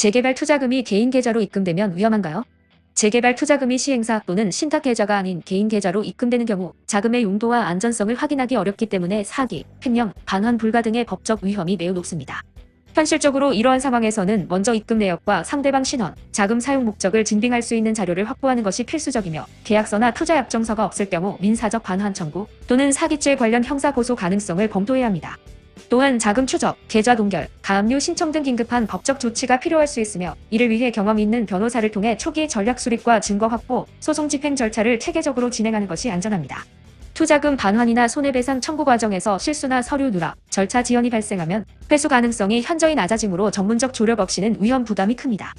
재개발 투자금이 개인 계좌로 입금되면 위험한가요? 재개발 투자금이 시행사 또는 신탁 계좌가 아닌 개인 계좌로 입금되는 경우 자금의 용도와 안전성을 확인하기 어렵기 때문에 사기, 횡령, 반환 불가 등의 법적 위험이 매우 높습니다. 현실적으로 이러한 상황에서는 먼저 입금 내역과 상대방 신원, 자금 사용 목적을 증빙할 수 있는 자료를 확보하는 것이 필수적이며 계약서나 투자 약정서가 없을 경우 민사적 반환 청구 또는 사기죄 관련 형사 고소 가능성을 검토해야 합니다. 또한 자금 추적, 계좌 동결, 가압류 신청 등 긴급한 법적 조치가 필요할 수 있으며 이를 위해 경험 있는 변호사를 통해 초기 전략 수립과 증거 확보, 소송 집행 절차를 체계적으로 진행하는 것이 안전합니다. 투자금 반환이나 손해배상 청구 과정에서 실수나 서류 누락, 절차 지연이 발생하면 회수 가능성이 현저히 낮아지므로 전문적 조력 없이는 위험 부담이 큽니다.